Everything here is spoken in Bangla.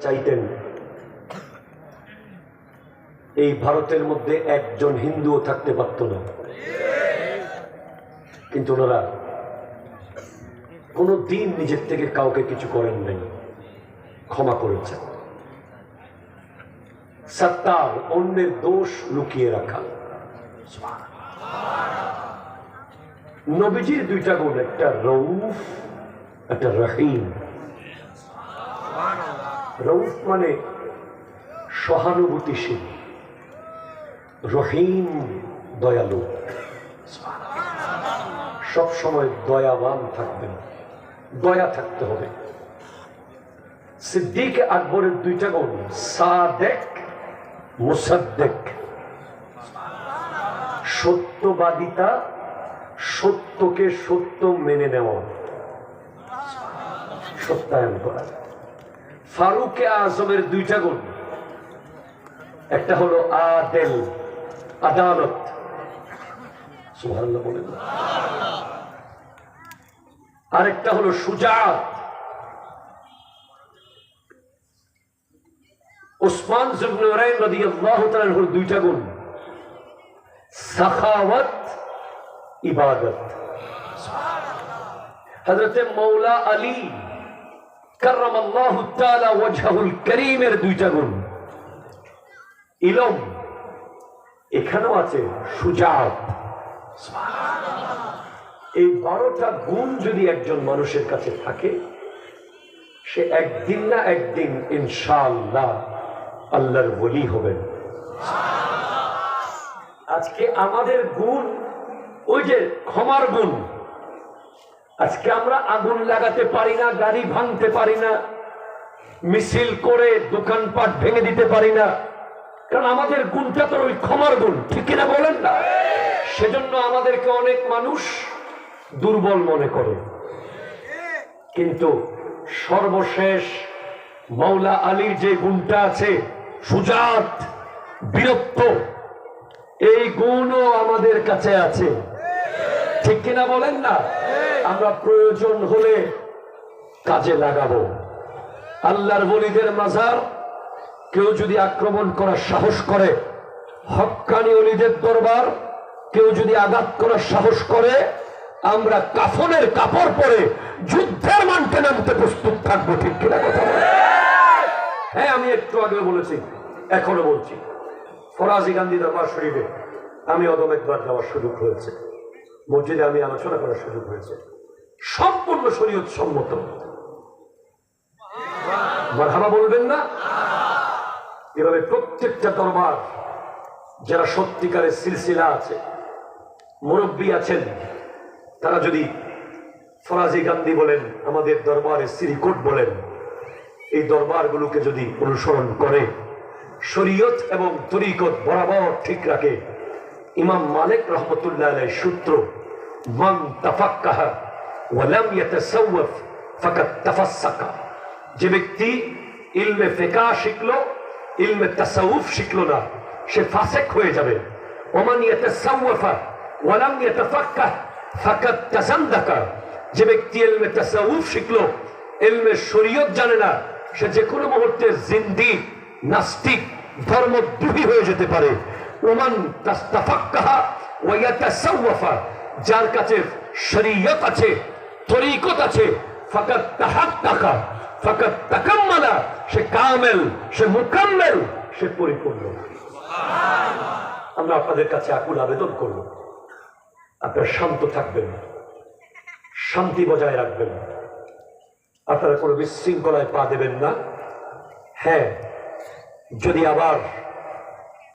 চাইতেন। এই ভারতের মধ্যে একজন হিন্দুও থাকতে পারত না। কিন্তু ওনারা কোনো দিন নিজের থেকে কাউকে কিছু করেন নাই। ক্ষমা করেছেন। সত্তার অন্যের দোষ লুকিয়ে রাখা। নবীজির দুইটা গুণ, একটা রৌফ একটা রহিম। রৌফ মানে সহানুভূতিশীল, রহিম, দয়ালু। সব সময় দয়াবান থাকবেন, দয়া থাকতে হবে। সিদ্দিক আকবরের দুইটা গুণ, সাদেক, মুসাদ্দেক। সত্যবাদিতা সত্যকে সত্য মেনে নেওয়া। সত্যায়ন করা। ফারুকে আজমের দুইটা গুণ। একটা হলো আদেল, আদালত। আরেকটা হলো সুজাত। উসমান জুবনুরাইন রাদিয়াল্লাহু তাআলার হলো দুইটা গুণ। সাখাওয়াত, ইবাদত। হযরতে মৌলা আলী করিমের দুইটা গুণ। ইলম, এখানেও আছে সুজাত এই বারোটা গুণ যদি একজন মানুষের কাছে থাকে, সে একদিন না একদিন ইনশাআল্লাহ আল্লাহর বলি হবেন। আজকে আমাদের গুণ, ওই যে ক্ষমার গুণ আজকে আমরা আগুন লাগাতে পারি না, গাড়ি ভাঙতে পারি না, মিছিল করে দোকানপাট ভেঙে দিতে পারি না। কারণ আমাদের গুণটা তো ওই ক্ষমার গুণ, ঠিক কিনা বলেন না? সেজন্য আমাদেরকে অনেক মানুষ দুর্বল মনে করে। কিন্তু সর্বশেষ মৌলা আলীর যে গুণটা আছে, সুজাত, বীরত্ব, এই গুণও আমাদের কাছে আছে। ঠিক কিনা বলেন না? আমরা প্রয়োজন হলে কাজে লাগাবো। আল্লাহর বলিদের মাজার, কেউ যদি আক্রমণ করার সাহস করে হক্কানি অলিদের দরবার, কেউ যদি আঘাত করার সাহস করে, আমরা কাফনের কাপড় পরে যুদ্ধের মানতে নামতে প্রস্তুত থাকব, ঠিক কিনা কথা হ্যাঁ আমি একটু আগে বলেছি, এখনও বলছি। ফরাজি গান্ধী দরবার শরীফে আমি অদম একবার যাওয়ার সুযোগ হয়েছে। মসজিদে আমি আলোচনা করার সুযোগ হয়েছে। সম্পূর্ণ শরীয়ত সম্মত। মারহাবা বলবেন না? এভাবে প্রত্যেকটা দরবার, যারা সত্যিকারের সিলসিলা আছে, মুরব্বী আছেন, তারা যদি ফরাজি গান্ধী বলেন, আমাদের দরবারে সিরিকোট বলেন, এই দরবারগুলোকে যদি অনুসরণ করে, শরীয়ত এবং তরিকত বরাবর ঠিক রাখে ইমাম মালিক রহমতুল্লাহ আলাইহির সূত্র, মান তাফাক্কাহা ওয়ালাম ইয়াতাসাওয়াফ ফাকাদ তাফাসসাকা যে ব্যক্তি ইলমে ফিকাহ শিখলো, ইলমে তাসাউফ শিখলো না, সে ফাসেক হয়ে যাবে। ওমান ইয়াতাসাওয়াফা ওয়ালাম ইয়াতাফাক্কাহ ফাকাদ তাসান্দাকা। যে ব্যক্তি ইলমে তাসাউফ শিখলো, ইলমে শরীয়ত জানে না, সে যে কোনো মুহূর্তে জিন্দি, নাস্তিক, ধর্মদ্রোহী হয়ে যেতে পারে। ওমান যার কাছে শরীয়ত আছে, তরিকত আছে তাকাম্মালা, সে কামেল, সে মুকাম্মেল, সে পরিপূর্ণ। আমরা আপনাদের কাছে আকুল আবেদন করব। আপনারা শান্ত থাকবেন শান্তি বজায় রাখবেন আপনারা কোনো বিশৃঙ্খলায় পা দেবেন না। হ্যাঁ যদি আবার